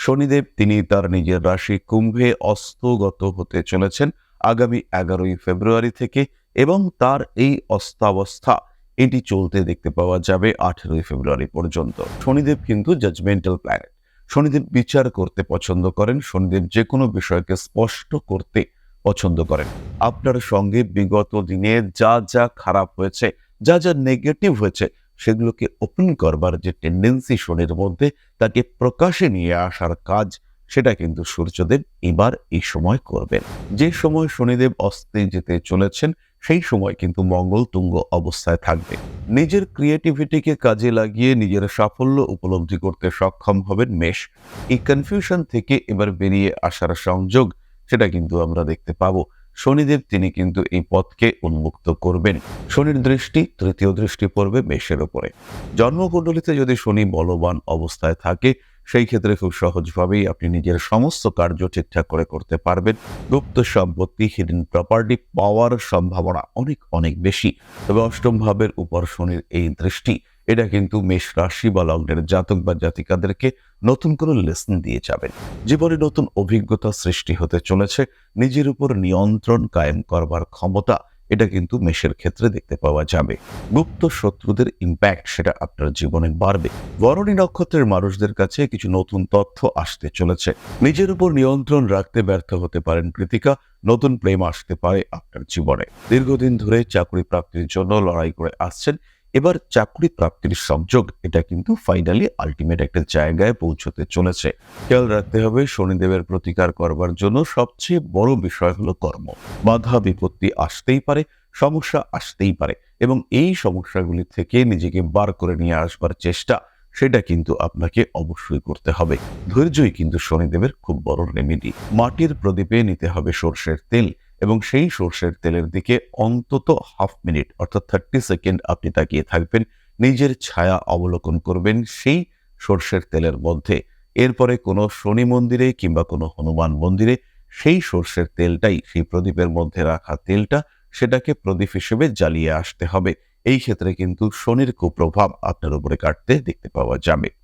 শনিদেব তিনি তার নিজের রাশি কুম্ভে অস্তগত হতে চলেছেন আগামী এগারোই ফেব্রুয়ারি থেকে এবং তার এই অস্তাবস্থা এটি চলতে দেখতে পাওয়া যাবে আঠেরোই ফেব্রুয়ারি পর্যন্ত। শনিদেব কিন্তু জাজমেন্টাল প্ল্যানেট শনিদেব বিচার করতে পছন্দ করেন, শনিদেব যে কোনো বিষয়কে স্পষ্ট করতে পছন্দ করেন। আপনার সঙ্গে বিগত দিনে যা যা খারাপ হয়েছে, যা যা নেগেটিভ হয়েছে সেগুলোকে ওপেন করবার যে টেন্ডেন্সি শনির মধ্যে, তাকে প্রকাশে নিয়ে আসার কাজ, সেটা কিন্তু সূর্যদেব এবার এই সময় করবেন। যে সময় শনিদেব অস্তে যেতে চলেছেন, সেই সময় কিন্তু মঙ্গল তুঙ্গ অবস্থায় থাকবে। নিজের ক্রিয়েটিভিটিকে কাজে লাগিয়ে নিজের সাফল্য উপলব্ধি করতে সক্ষম হবেন মেষ। এই কনফিউশন থেকে এবার বেরিয়ে আসার সংযোগ, সেটা কিন্তু আমরা দেখতে পাবো। শনিদেব তিনি কিন্তু এই পথকে উন্মুক্ত করবেন। শনির দৃষ্টি তৃতীয় দৃষ্টি পড়বে মেষের উপরে জন্মকুণ্ডলিতে যদি শনি বলবান অবস্থায় থাকে, সেই ক্ষেত্রে খুব সহজভাবেই আপনি নিজের সমস্ত কার্য ঠিকঠাক করে করতে পারবেন। গুপ্ত সম্পত্তি হিডেন প্রপার্টি পাওয়ার সম্ভাবনা অনেক অনেক বেশি। তবে অষ্টম ভাবের উপর শনির এই দৃষ্টি এটা কিন্তু মেষ রাশি বা লগ্নের জাতক বা জাতিকাদেরকে নতুন কোনো লেসন দিয়ে যাবেন জীবনে নতুন অভিজ্ঞতা সৃষ্টি হতে চলেছে। নিজের উপর নিয়ন্ত্রণ কায়েম করবার ক্ষমতা এটা কিন্তু মেষের ক্ষেত্রে দেখতে পাওয়া যাবে। গুপ্ত শত্রুদের ইম্প্যাক্ট সেটা আপনার জীবনে বাড়বে। বরণী নক্ষত্রের মানুষদের কাছে কিছু নতুন তথ্য আসতে চলেছে। নিজের উপর নিয়ন্ত্রণ রাখতে ব্যর্থ হতে পারেন কৃতিকা, নতুন প্রেম আসতে পারে আপনার জীবনে। দীর্ঘদিন ধরে চাকরি প্রাপ্তির জন্য লড়াই করে আসছেন। এবার চাকরি প্রাপ্তির সংযোগ, এটা কিন্তু ফাইনালি আলটিমেট একটা জায়গায় পৌঁছতে চলেছে। খেয়াল রাখতে হবে, শনিদেবের প্রতিকার করবার জন্য সবচেয়ে বড় বিষয় হলো কর্ম। বাধা বিপত্তি আসতেই পারে, সমস্যা আসতেই পারে এবং এই সমস্যাগুলি থেকে নিজেকে বার করে নিয়ে আসবার চেষ্টা, সেটা কিন্তু আপনাকে অবশ্যই করতে হবে। ধৈর্যই কিন্তু শনিদেবের খুব বড় রেমেডি মাটির প্রদীপে নিতে হবে সর্ষের তেল এবং সেই সর্ষের তেলের দিকে অন্তত হাফ মিনিট অর্থাৎ থার্টি সেকেন্ড আপনি তাকিয়ে থাকবেন, নিজের ছায়া অবলোকন করবেন সেই সর্ষের তেলের মধ্যে। এরপরে কোনো শনি মন্দিরে কিংবা কোনো হনুমান মন্দিরে সেই সর্ষের তেলটাই, সেই প্রদীপের মধ্যে রাখা তেলটা, সেটাকে প্রদীপ হিসেবে জ্বালিয়ে আসতে হবে। এই ক্ষেত্রে কিন্তু শনির কুপ্রভাব আপনার উপরে কাটতে দেখতে পাওয়া যাবে।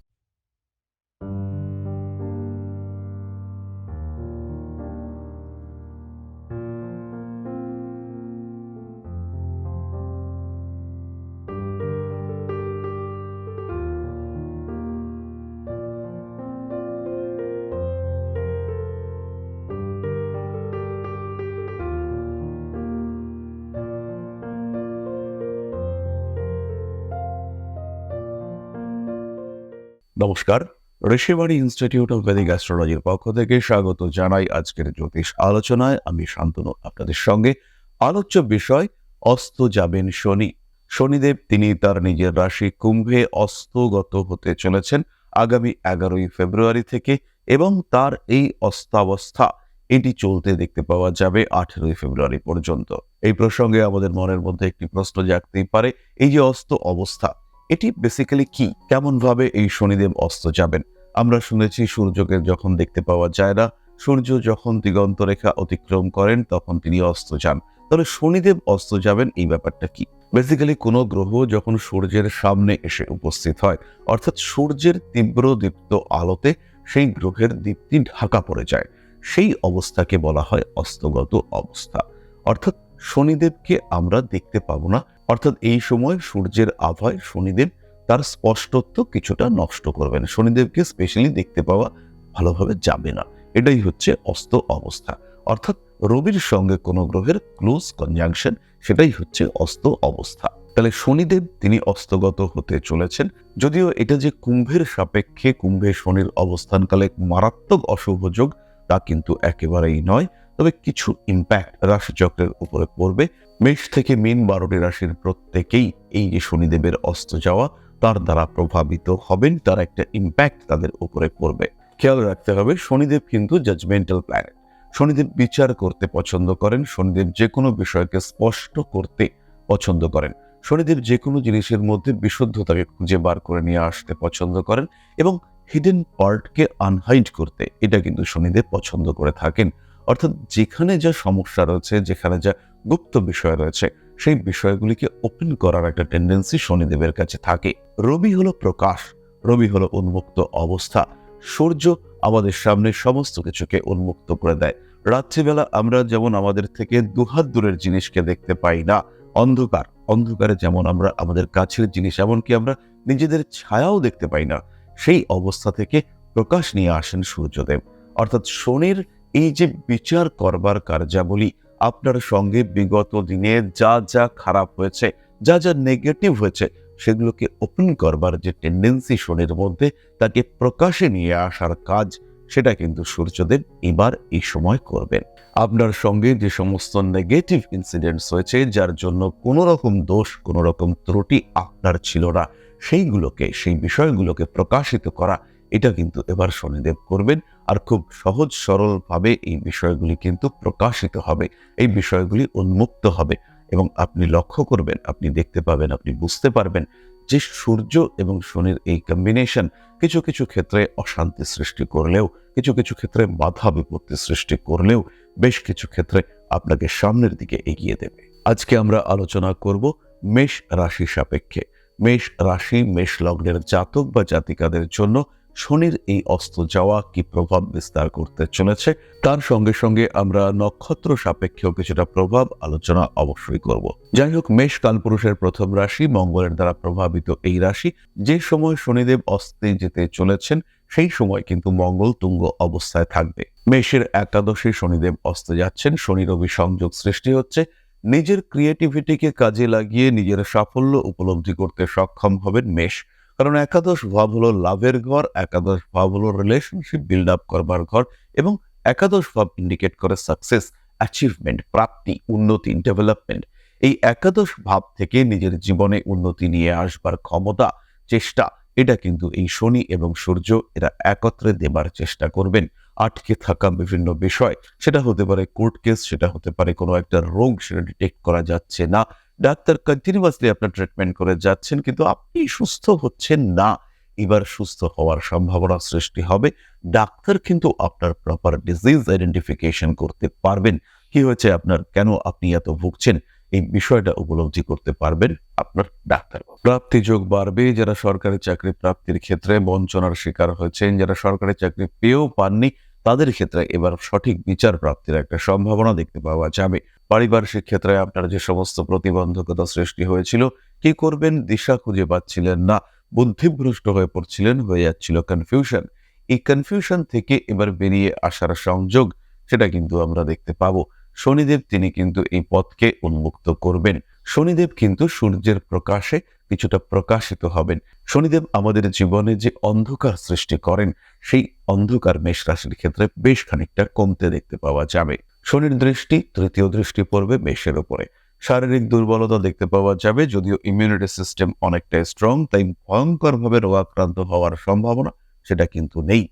নমস্কার। ঋষিবাণী ইনস্টিটিউট অফ ভেদিক অ্যাস্ট্রোলজির পক্ষ থেকে স্বাগত জানাই আজকের জ্যোতিষ আলোচনায়। আমি শান্তনু, আপনাদের সঙ্গে আলোচ্য বিষয়, অস্ত যাবেন শনি। শনিদেব, তিনি তার নিজের রাশি কুম্ভে অস্তগত হতে চলেছেন আগামী এগারোই ফেব্রুয়ারি থেকে এবং তার এই অস্তাবস্থা, এটি চলতে দেখতে পাওয়া যাবে আঠেরোই ফেব্রুয়ারি পর্যন্ত। এই প্রসঙ্গে আমাদের মনের মধ্যে একটি প্রশ্ন জাগতেই পারে, এই যে অস্ত অবস্থা এটি বেসিক্যালি কি? কেমন ভাবে এই শনিদেব অস্ত যাবেন? আমরা শুনেছি সূর্যকে যখন দেখতে পাওয়া যায় না, সূর্য যখন দিগন্ত রেখা অতিক্রম করেন, তখন তিনি অস্ত যান। তাহলে শনিদেব অস্ত যাবেন এই ব্যাপারটা কি? বেসিক্যালি কোনো গ্রহ যখন সূর্যের সামনে এসে উপস্থিত হয়, অর্থাৎ সূর্যের তীব্র দীপ্ত আলোতে সেই গ্রহের দীপ্তি ঢাকা পড়ে যায়। সেই অবস্থাকে বলা হয় অস্তগত অবস্থা। অর্থাৎ শনিদেবকে আমরা দেখতে পাবো না। অর্থাৎ এই সময় সূর্যের আভায় শনিদেব তার স্পষ্টত্ব কিছুটা নষ্ট করবেন। শনিদেবকে স্পেশালি দেখতে পাওয়া ভালোভাবে যাবে না। এটাই হচ্ছে অস্ত অবস্থা। অর্থাৎ রবির সঙ্গে কোনো গ্রহের ক্লোজ কনজাংশন সেটাই হচ্ছে অস্ত অবস্থা। তাহলে শনিদেব, তিনি অস্তগত হতে চলেছেন। যদিও এটা যে কুম্ভের সাপেক্ষে কুম্ভে শনির অবস্থানকালে মারাত্মক অশুভ যোগ, তা কিন্তু একেবারেই নয়। তবে কিছু ইম্প্যাক্ট রাশিচক্রের উপরে পড়বে। মেষ থেকে মিন বারোটি রাশির প্রত্যেকেই এই যে শনিদেবের অস্ত যাওয়া, তার দ্বারা প্রভাবিত হবেন, তার একটা ইম্প্যাক্ট তাদের উপরে পড়বে। খেয়াল রাখতে হবে, শনিদেব কিন্তু জাজমেন্টাল প্ল্যানেট শনিদেব বিচার করতে পছন্দ করেন, শনিদেব যে কোনো বিষয়কে স্পষ্ট করতে পছন্দ করেন। শনিদেব যে কোনো জিনিসের মধ্যে বিশুদ্ধতাকে খুঁজে বার করে নিয়ে আসতে পছন্দ করেন এবং হিডেন পার্টকে আনহাইড করতে এটা কিন্তু শনিদেব পছন্দ করে থাকেন। অর্থাৎ যেখানে যা সমস্যা রয়েছে, যেখানে যা গুপ্ত বিষয় রয়েছে, সেই বিষয়গুলিকে ওপেন করার একটা টেন্ডেন্সি শনিদেবের কাছে থাকে। রবি হলো প্রকাশ, রবি হলো উন্মুক্ত অবস্থা। সূর্য আমাদের সামনে সমস্ত কিছুকে উন্মুক্ত করে দেয়। রাত্রিবেলা আমরা যেমন আমাদের থেকে দুহাত দূরের জিনিসকে দেখতে পাই না, অন্ধকার। অন্ধকারে যেমন আমরা আমাদের কাছের জিনিস, এমনকি আমরা নিজেদের ছায়াও দেখতে পাই না। সেই অবস্থা থেকে প্রকাশ নিয়ে আসেন সূর্যদেব। অর্থাৎ শনির এই যে বিচার করবার কার্যাবলী, আপনার সঙ্গে বিগত দিনে যা যা খারাপ হয়েছে, যা যা নেগেটিভ হয়েছে, সেগুলোকে ওপেন করবার যে টেন্ডেন্সি শনির মধ্যে, তাকে প্রকাশে নিয়ে আসার কাজ, সেটা কিন্তু সূর্যদেব এবার এই সময় করবেন। আপনার সঙ্গে যে সমস্ত নেগেটিভ ইনসিডেন্টস হয়েছে, যার জন্য কোনো রকম দোষ কোনো রকম ত্রুটি আপনার ছিল না, সেইগুলোকে, সেই বিষয়গুলোকে প্রকাশিত করা এটা কিন্তু এবার শনিদেব করবেন আর খুব সহজ সরলভাবে এই বিষয়গুলি কিন্তু প্রকাশিত হবে। এই বিষয়গুলি উন্মুক্ত হবে এবং আপনি লক্ষ্য করবেন, আপনি দেখতে পাবেন, আপনি বুঝতে পারবেন যে সূর্য এবং শনির এই কম্বিনেশন কিছু কিছু ক্ষেত্রে অশান্তি সৃষ্টি করলেও, কিছু কিছু ক্ষেত্রে বাধা বিপত্তি সৃষ্টি করলেও বেশ কিছু ক্ষেত্রে আপনাকে সামনের দিকে এগিয়ে দেবে। আজকে আমরা আলোচনা করব মেষ রাশি সাপেক্ষে। মেষ রাশি, মেষ লগ্নের জাতক বা জাতিকাদের জন্য শনির এই অস্ত যাওয়া কি প্রভাব বিস্তার করতে চলেছে? তার সঙ্গে সঙ্গে আমরা নক্ষত্র সাপেক্ষেও কিছুটা প্রভাব আলোচনা অবশ্যই করব। যাই হোক, মেষ কালপুরুষের প্রথম রাশি, মঙ্গলের দ্বারা প্রভাবিত এই রাশি। যে সময় শনিদেব অস্তে যেতে চলেছেন, সেই সময় কিন্তু মঙ্গল তুঙ্গ অবস্থায় থাকবে। মেষের একাদশী শনিদেব অস্তে যাচ্ছেন শনি রবি সংযোগ সৃষ্টি হচ্ছে। নিজের ক্রিয়েটিভিটিকে কাজে লাগিয়ে নিজের সাফল্য উপলব্ধি করতে সক্ষম হবেন মেষ। কারণ একাদশ ভাব হলো লাভের ঘর, একাদশ ভাব হলো রিলেশনশিপ বিল্ড আপ করবার ঘর এবং একাদশ ভাব ইন্ডিকেট করে সাকসেস অ্যাচিভমেন্ট প্রাপ্তি, উন্নতি ডেভেলপমেন্ট এই একাদশ ভাব থেকে নিজের জীবনে উন্নতি নিয়ে আসবার ক্ষমতা, চেষ্টা, এটা কিন্তু এই শনি এবং সূর্য এরা একত্রে দেবার চেষ্টা করবেন। আটকে থাকা বিভিন্ন বিষয়, সেটা হতে পারে কোর্ট কেস সেটা হতে পারে কোনো একটা রোগ, সেটা ডিটেক্ট করা যাচ্ছে না। ডাক্তার কন্টিনিউয়াসলি আপনার ট্রিটমেন্ট করে যাচ্ছেন, কিন্তু আপনি সুস্থ হচ্ছেন না। এবার সুস্থ হওয়ার সম্ভাবনা সৃষ্টি হবে। ডাক্তার কিন্তু আপনার প্রপার ডিজিজ আইডেন্টিফিকেশন করতে পারবেন। কি হয়েছে আপনার? কেন আপনি এত ভুগছেন? এই বিষয়টা উপলব্ধি করতে পারবেন আপনার ডাক্তার। প্রাপ্তি যোগ বাড়বে। যারা সরকারি চাকরি প্রাপ্তির ক্ষেত্রে বঞ্চনার শিকার হয়েছেন, যারা সরকারি চাকরি পেয়েও পাননি, তাদের ক্ষেত্রে এবার সঠিক বিচার প্রাপ্তির একটা সম্ভাবনা দেখতে পাওয়া যাবে। পারিপার্শ্বিক ক্ষেত্রে আপনার যে সমস্ত প্রতিবন্ধকতা সৃষ্টি হয়েছিল, কি করবেন? দিশা খুঁজে পাচ্ছিলেন না। বুদ্ধিভ্রষ্ট হয়ে পড়ছিলেন, হয়ে যাচ্ছিল কনফিউশন এই কনফিউশন থেকে এবার বেরিয়ে আসার সংযোগ, সেটা কিন্তু আমরা দেখতে পাবো। শনিদেব তিনি কিন্তু এই পথকে উন্মুক্ত করবেন। শনিদেব কিন্তু সূর্যের প্রকাশে কিছুটা প্রকাশিত হবেন। শনিদেব আমাদের জীবনে যে অন্ধকার সৃষ্টি করেন, সেই অন্ধকার মেষ রাশির ক্ষেত্রে বেশ খানিকটা কমতে দেখতে পাওয়া যাবে। শনির দৃষ্টি, তৃতীয় দৃষ্টি পড়বে মেষের উপরে। শারীরিক দুর্বলতা দেখতে পাওয়া যাবে, যদিও ইমিউনিটি সিস্টেম অনেকটা স্ট্রং তাই ভয়ঙ্করভাবে রোগাক্রান্ত হওয়ার সম্ভাবনা সেটা কিন্তু নেই।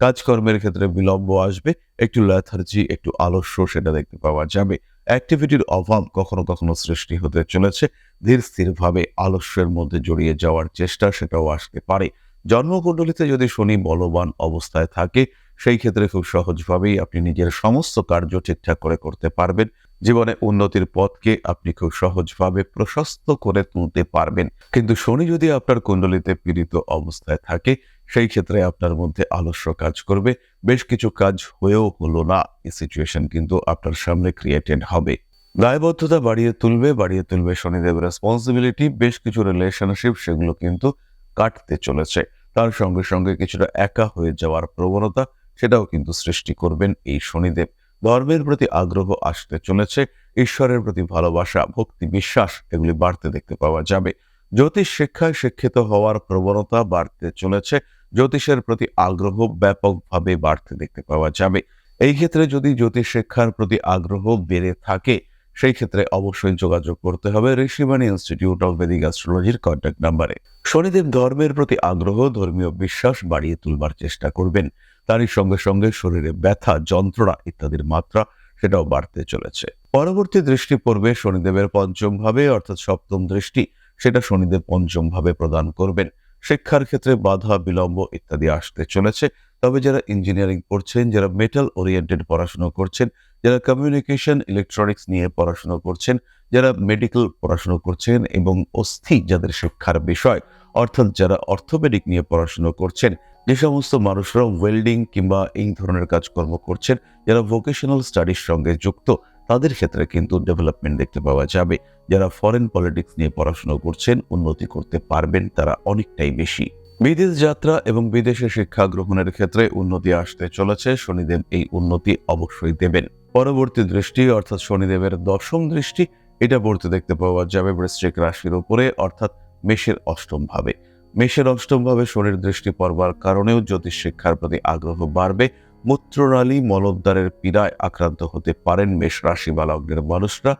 কাজকর্মের ক্ষেত্রে বিলম্ব আসবে, একটু ল্যাথার্জি একটু আলস্য সেটা দেখতে পাওয়া যাবে। অ্যাক্টিভিটির অভাব কখনো কখনো সৃষ্টি হতে চলেছে, ধীর স্থিরভাবে আলস্যের মধ্যে জড়িয়ে যাওয়ার চেষ্টা সেটাও আসতে পারে। জন্মকুণ্ডলিতে যদি শনি বলবান অবস্থায় থাকে সেই ক্ষেত্রে খুব সহজভাবেই আপনি নিজের সমস্ত কার্য ঠিকঠাক করে করতে পারবেন। জীবনে উন্নতির পথকে আপনি খুব সহজভাবে প্রশস্ত করে তুলতে পারবেন। কিন্তু শনি যদি আপনার কুণ্ডলিতে পীড়িত অবস্থায় থাকে, সেই ক্ষেত্রে আপনার মধ্যে আলস্য কাজ করবে। বেশ কিছু কাজ হয়েও হলো না। এই সিচুয়েশন কিন্তু আপনার সামনে ক্রিয়েটেড হবে। দায়বদ্ধতা বাড়িয়ে তুলবে বাড়িয়ে তুলবে শনিদেব রেসপন্সিবিলিটি বেশ কিছু রিলেশনশিপ সেগুলো কিন্তু কাটতে চলেছে। তার সঙ্গে সঙ্গে কিছুটা একা হয়ে যাওয়ার প্রবণতা সেটাও কিন্তু সৃষ্টি করবেন এই শনিদেব। ধর্মের প্রতি আগ্রহ আসতে চলেছে, ঈশ্বরের প্রতি ভালোবাসা, ভক্তি, বিশ্বাস এগুলি বাড়তে দেখতে পাওয়া যাবে। জ্যোতিষ শিক্ষায় শিক্ষিত হওয়ার প্রবণতা বাড়তে চলেছে, জ্যোতিষের প্রতি আগ্রহ ব্যাপকভাবে বাড়তে দেখতে পাওয়া যাবে। এই ক্ষেত্রে যদি জ্যোতিষ শিক্ষার প্রতি আগ্রহ বেড়ে থাকে সেই ক্ষেত্রে অবশ্যই যোগাযোগ করতে হবে ঋষিবাণী ইনস্টিটিউট অফ বেদিক অ্যাস্ট্রোলজির কন্ট্যাক্ট নাম্বারে শনিদেব ধর্মের প্রতি আগ্রহ, ধর্মীয় বিশ্বাস বাড়িয়ে তুলবার চেষ্টা করবেন। তারই সঙ্গে সঙ্গে শরীরে ব্যথা, যন্ত্রণা ইত্যাদির মাত্রা সেটাও বাড়তে চলেছে। পরবর্তী দৃষ্টি পড়বে শনিদেবের পঞ্চম ভাবে অর্থাৎ সপ্তম দৃষ্টি, সেটা শনিদেব পঞ্চম ভাবে প্রদান করবেন। শিক্ষার ক্ষেত্রে বাধা, বিলম্ব ইত্যাদি আসতে চলেছে। তবে যারা ইঞ্জিনিয়ারিং পড়ছেন, যারা মেটাল ওরিয়েন্টেড পড়াশোনা করছেন যারা কমিউনিকেশন ইলেকট্রনিক্স নিয়ে পড়াশোনা করছেন, যারা মেডিকেল পড়াশোনা করছেন এবং অস্থি যাদের শিক্ষার বিষয়, অর্থাৎ যারা অর্থোপেডিক নিয়ে পড়াশোনা করছেন, যে সমস্ত মানুষরা ওয়েল্ডিং কিংবা এই ধরনের কাজকর্ম করছেন, যারা ভোকেশনাল স্টাডির সঙ্গে যুক্ত, তাদের ক্ষেত্রে কিন্তু ডেভেলপমেন্ট দেখতে পাওয়া যাবে। যারা ফরেন পলিটিক্স নিয়ে পড়াশোনা করছেন, উন্নতি করতে পারবেন তারা অনেকটাই বেশি। বিদেশ যাত্রা এবং বিদেশে শিক্ষা গ্রহণের ক্ষেত্রে উন্নতি আসতে চলেছে, শনিদেব এই উন্নতি অবশ্যই দেবেন। পরবর্তী দৃষ্টি, অর্থাৎ শনিদেবের দশম দৃষ্টি, এটা পড়তে দেখতে পাওয়া যাবে বৃশ্চিক রাশির উপরে, অর্থাৎ মেষের অষ্টম ভাবে। মেষের অষ্টম ভাবে শনির দৃষ্টি পড়বার কারণেও জ্যোতিষ শিক্ষার প্রতি আগ্রহ বাড়বে। মূত্রনালী মলদ্বারের পীড়ায় আক্রান্ত হতে পারেন মেষ রাশি বা লগ্নের মানুষরা।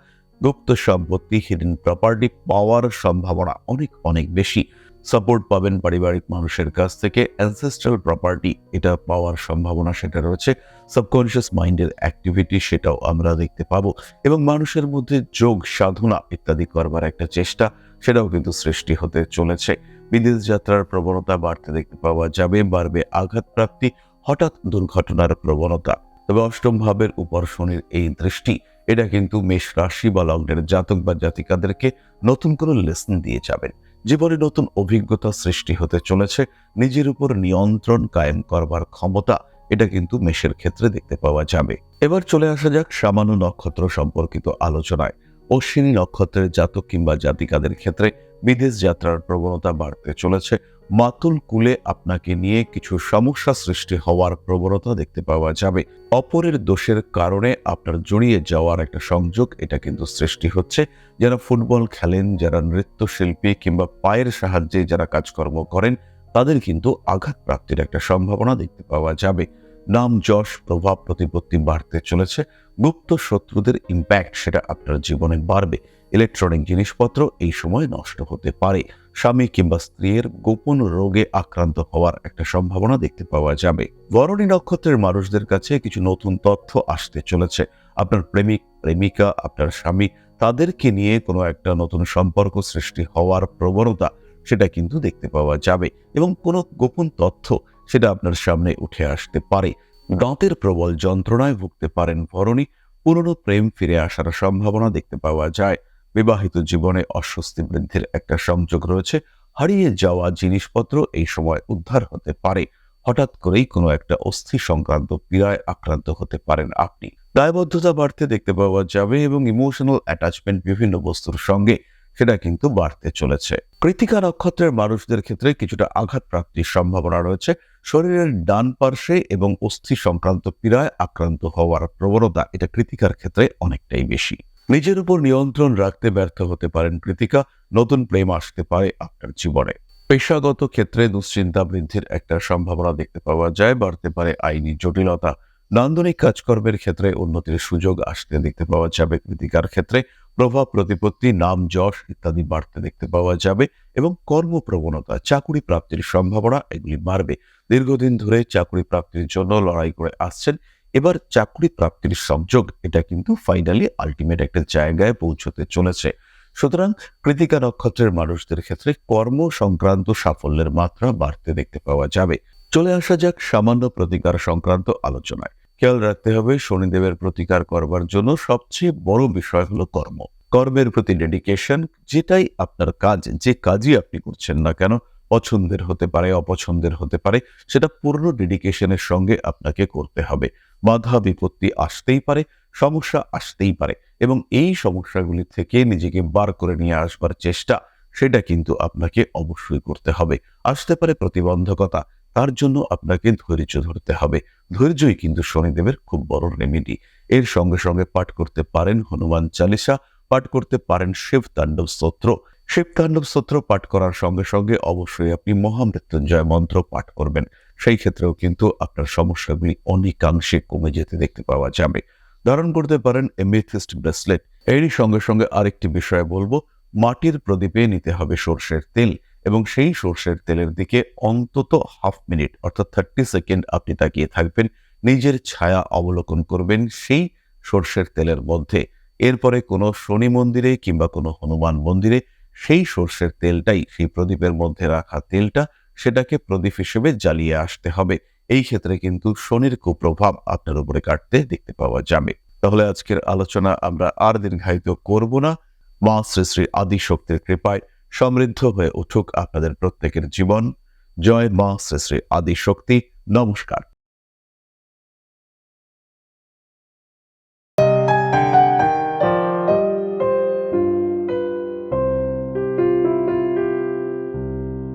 গুপ্ত সম্পত্তি হিডেন প্রপার্টি পাওয়ার সম্ভাবনা অনেক অনেক বেশি। সাপোর্ট পাবেন পারিবারিক মানুষের কাছ থেকে। অ্যানসেস্ট্রাল প্রপার্টি এটা পাওয়ার সম্ভাবনা সেটা রয়েছে। সাবকনশিয়াস মাইন্ডের অ্যাক্টিভিটি সেটাও আমরা দেখতে পাবো। এবং মানুষের মধ্যে যোগ, সাধনা ইত্যাদি করবার একটা চেষ্টা, সেটাও কিন্তু সৃষ্টি হতে চলেছে। বিদেশ যাত্রার প্রবণতা বাড়তে দেখতে পাওয়া যাবে, বাড়বে আঘাতপ্রাপ্তি হঠাৎ দুর্ঘটনার প্রবণতা। তবে অষ্টম ভাবের উপর শনির এই দৃষ্টি, এটা কিন্তু মেষ রাশি বা লগ্নের জাতক বা জাতিকাদেরকে নতুন কোনো লেসন দিয়ে যাবেন। জীবনে নতুন অভিজ্ঞতা সৃষ্টি হতে চলেছে। নিজের উপর নিয়ন্ত্রণ কায়েম করবার ক্ষমতা, এটা কিন্তু মেষের ক্ষেত্রে দেখতে পাওয়া যাবে। এবার চলে আসা যাক সামান্য নক্ষত্র সম্পর্কিত আলোচনায়। অশ্বিনী নক্ষত্রের জাতক কিংবা জাতিকাদের ক্ষেত্রে বিদেশ যাত্রার প্রবণতা বাড়তে চলেছে। মাতুল কুলে আপনাকে নিয়ে কিছু সমস্যা সৃষ্টি হওয়ার প্রবণতা দেখতে পাওয়া যাবে। অপরের দোষের কারণে আপনার জড়িয়ে যাওয়ার একটা সংযোগ এটা কিন্তু সৃষ্টি হচ্ছে। যারা ফুটবল খেলেন, যারা নৃত্যশিল্পী কিংবা পায়ের সাহায্যে যারা কাজকর্ম করেন, তাদের কিন্তু আঘাত প্রাপ্তির একটা সম্ভাবনা দেখতে পাওয়া যাবে। নাম যশ প্রভাব প্রতিপত্তি বাড়তে চলেছে। গুপ্ত শত্রুদের ইম্প্যাক্ট সেটা আপনার জীবনে বাড়বে। ইলেকট্রনিক জিনিসপত্র এই সময় নষ্ট হতে পারে। স্বামী কিংবা স্ত্রীর গোপন রোগে আক্রান্ত হওয়ার একটা সম্ভাবনা দেখতে পাওয়া যাবে। বরণী নক্ষত্রের মানুষদের কাছে কিছু নতুন তথ্য আসতে চলেছে। আপনার প্রেমিক, প্রেমিকা, আপনার স্বামী, তাদেরকে নিয়ে কোনো একটা নতুন সম্পর্ক সৃষ্টি হওয়ার প্রবণতা, সেটা কিন্তু দেখতে পাওয়া যাবে। এবং কোনো গোপন তথ্য সেটা আপনার সামনে উঠে আসতে পারে। দাঁতের প্রবল যন্ত্রণায় ভুগতে পারেন ভরণী। পুরনো প্রেম ফিরে আসার সম্ভাবনা দেখতে পাওয়া যায়। বিবাহিত জীবনে অস্বস্তি বৃদ্ধির একটা সংযোগ রয়েছে। হারিয়ে যাওয়া জিনিসপত্র এই সময় উদ্ধার হতে পারে। হঠাৎ করেই কোনো একটা অস্থি সংক্রান্ত পীড়ায় আক্রান্ত হতে পারেন আপনি। দায়বদ্ধতা বাড়তে দেখতে পাওয়া যাবে এবং ইমোশনাল অ্যাটাচমেন্ট বিভিন্ন বস্তুর সঙ্গে সেটা কিন্তু বাড়তে চলেছে। কৃতিকা নক্ষত্রের মানুষদের ক্ষেত্রে কিছুটা আঘাত প্রাপ্তির সম্ভাবনা রয়েছে। শরীরের ডান পার্শ্বে এবং অস্থি সংক্রান্ত পীড়ায় আক্রান্ত হওয়ার প্রবণতা এটা কৃতিকার ক্ষেত্রে অনেকটাই বেশি। নিজের উপর নিয়ন্ত্রণ রাখতে ব্যর্থ হতে পারেন কৃতিকা, নতুন প্রেম আসতে পারে আপনার জীবনে। পেশাগত ক্ষেত্রে দুশ্চিন্তা বৃদ্ধির একটা সম্ভাবনা দেখতে পাওয়া যায়, বাড়তে পারে আইনি জটিলতা। নান্দনিক কাজকর্মের ক্ষেত্রে উন্নতির সুযোগ আসতে দেখতে পাওয়া যাবে কৃতিকার ক্ষেত্রে। প্রভাব, প্রতিপত্তি, নাম, যশ ইত্যাদি বাড়তে দেখতে পাওয়া যাবে এবং কর্মপ্রবণতা, চাকুরি প্রাপ্তির সম্ভাবনা এগুলি বাড়বে। দীর্ঘদিন ধরে চাকুরি প্রাপ্তির জন্য লড়াই করে আসছেন। এবার চাকরি প্রাপ্তির সংযোগ, এটা কিন্তু ফাইনালি আলটিমেট একটা জায়গায় পৌঁছতে চলেছে। সুতরাং কৃতিকা নক্ষত্রের মানুষদের ক্ষেত্রে কর্ম সংক্রান্ত সাফল্যের মাত্রা বাড়তে দেখতে পাওয়া যাবে। চলে আসা যাক সামান্য প্রতিকার সংক্রান্ত আলোচনায়। খেয়াল রাখতে হবে, শনিদেবের প্রতিকার করবার জন্য সবচেয়ে বড় বিষয় হলো কর্ম। কর্মের প্রতি ডেডিকেশন যেটাই আপনার কাজ, যে কাজই আপনি করছেন না কেন, পছন্দের হতে পারে, অপছন্দের হতে পারে, সেটা পূর্ণ ডেডিকেশনের সঙ্গে আপনাকে করতে হবে। বাধা বিপত্তি আসতেই পারে, সমস্যা আসতেই পারে এবং এই সমস্যাগুলি থেকে নিজেকে বার করে নিয়ে আসবার চেষ্টা, সেটা কিন্তু আপনাকে অবশ্যই করতে হবে। আসতে পারে প্রতিবন্ধকতা তার জন্য আপনাকে ধৈর্য ধরতে হবে। ধৈর্যই কিন্তু শনিদেবের খুব বড় রেমেডি এর সঙ্গে সঙ্গে পাঠ করতে পারেন হনুমান চালিসা, পাঠ করতে পারেন শিব তাণ্ডব স্তোত্র। শিব তাণ্ডব স্তোত্র পাঠ করার সঙ্গে সঙ্গে অবশ্যই আপনি মহামৃত্যুঞ্জয় মন্ত্র পাঠ করবেন। সেই ক্ষেত্রেও কিন্তু আপনার সমস্যাগুলি অনেকাংশে কমে যেতে দেখতে পাওয়া যাবে। ধারণ করতে পারেন এমিথিস্ট ব্রেসলেট এরই সঙ্গে সঙ্গে আরেকটি বিষয় বলব, মাটির প্রদীপে নিতে হবে সর্ষের তেল। এবং সেই সর্ষের তেলের দিকে অন্তত হাফ মিনিট অর্থাৎ থার্টি সেকেন্ড আপনি তাকিয়ে থাকবেন, নিজের ছায়া অবলোকন করবেন সেই সর্ষের তেলের মধ্যে। এরপরে কোনো শনি মন্দিরে কিংবা কোনো হনুমান মন্দিরে সেই সর্ষের তেলটাই, সেই প্রদীপের মধ্যে রাখা তেলটা, সেটাকে প্রদীপ হিসেবে জ্বালিয়ে আসতে হবে। এই ক্ষেত্রে কিন্তু শনির কুপ্রভাব আপনার উপরে কাটতে দেখতে পাওয়া যাবে। তাহলে আজকের আলোচনা আমরা আর দীর্ঘায়িত করব না। মা শ্রী শ্রী আদি শক্তির কৃপায় সমৃদ্ধ হয়ে উঠুক আপনাদের প্রত্যেকের জীবন। জয় মা শ্রী শ্রী আদি শক্তি নমস্কার।